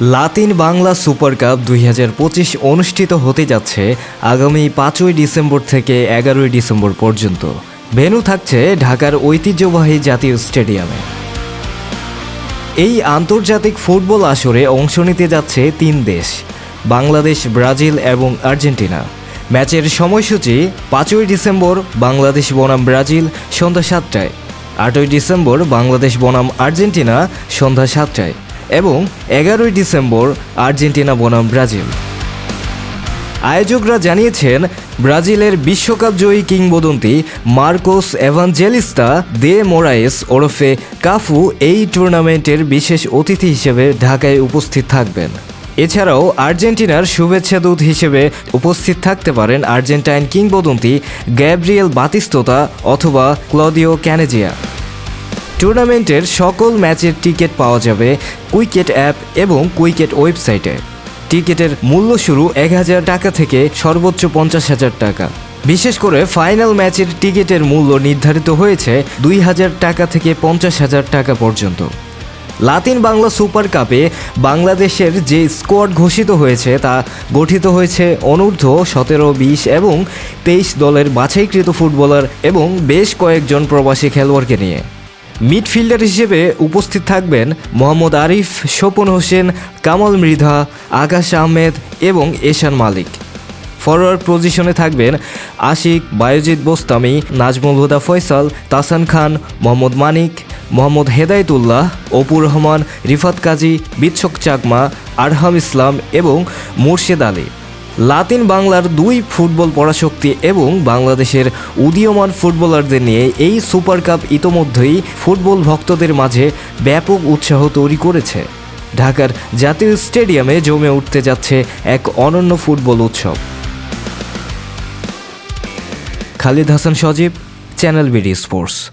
Latin Bangla super cup দুই হাজার পঁচিশ অনুষ্ঠিত হতে যাচ্ছে আগামী পাঁচই ডিসেম্বর থেকে এগারোই ডিসেম্বর পর্যন্ত। ভেন্যু থাকছে ঢাকার ঐতিহ্যবাহী জাতীয় স্টেডিয়ামে। এই আন্তর্জাতিক ফুটবল আসরে অংশ নিতে যাচ্ছে তিন দেশ, বাংলাদেশ, ব্রাজিল এবং আর্জেন্টিনা। ম্যাচের সময়সূচি পাঁচই ডিসেম্বর, বাংলাদেশ বনাম ব্রাজিল, সন্ধ্যা সাতটায়। আটই ডিসেম্বর, বাংলাদেশ বনাম আর্জেন্টিনা, সন্ধ্যা সাতটায়। এবং এগারোই ডিসেম্বর আর্জেন্টিনা বনাম ব্রাজিল। আয়োজকরা জানিয়েছেন, ব্রাজিলের বিশ্বকাপ জয়ী কিংবদন্তি মার্কোস এভাঞ্জেলিস্তা দে মোরায়েস ওরফে কাফু এই টুর্নামেন্টের বিশেষ অতিথি হিসেবে ঢাকায় উপস্থিত থাকবেন। এছাড়াও আর্জেন্টিনার শুভেচ্ছা দূত হিসেবে উপস্থিত থাকতে পারেন আর্জেন্টাইন কিংবদন্তি গ্যাব্রিয়েল বাতিস্তোতা অথবা ক্লদিও ক্যানেজিয়া। টুর্নামেন্টের সকল ম্যাচের টিকিট পাওয়া যাবে কুইকেট অ্যাপ এবং কুইকেট ওয়েবসাইটে। টিকিটের মূল্য শুরু এক হাজার টাকা থেকে সর্বোচ্চ পঞ্চাশ হাজার টাকা। বিশেষ করে ফাইনাল ম্যাচের টিকিটের মূল্য নির্ধারিত হয়েছে দুই হাজার টাকা থেকে পঞ্চাশ হাজার টাকা পর্যন্ত। লাতিন বাংলা সুপার কাপে বাংলাদেশের যে স্কোয়াড ঘোষিত হয়েছে তা গঠিত হয়েছে অনূর্ধ্ব সতেরো, বিশ এবং তেইশ দলের বাছাইকৃত ফুটবলার এবং বেশ কয়েকজন প্রবাসী খেলোয়াড়কে নিয়ে। মিডফিল্ডার হিসেবে উপস্থিত থাকবেন মোহাম্মদ আরিফ, স্বপন হোসেন, কামাল মৃধা, আকাশ আহমেদ এবং এশান মালিক। ফরওয়ার্ড পজিশনে থাকবেন আশিক, বায়োজিৎ বোস্তামি, নাজমুল হুদা ফয়সাল তাসান খান, মোহাম্মদ মানিক, মোহাম্মদ হেদায়েতুল্লাহ, অপুর রহমান, রিফাত কাজী, বিচ্ছক চাকমা, আরহাম ইসলাম এবং মুর্শেদ আলী। লাতিন বাংলার দুই ফুটবল পরাশক্তি এবং বাংলাদেশের উদীয়মান ফুটবলারদের নিয়ে এই সুপার কাপ ইতোমধ্যেই ফুটবল ভক্তদের মাঝে ব্যাপক উৎসাহ তৈরি করেছে। ঢাকার জাতীয় স্টেডিয়ামে জমে উঠতে যাচ্ছে এক অনন্য ফুটবল উৎসব। Khalid Hasan Sajib, channel BD sports.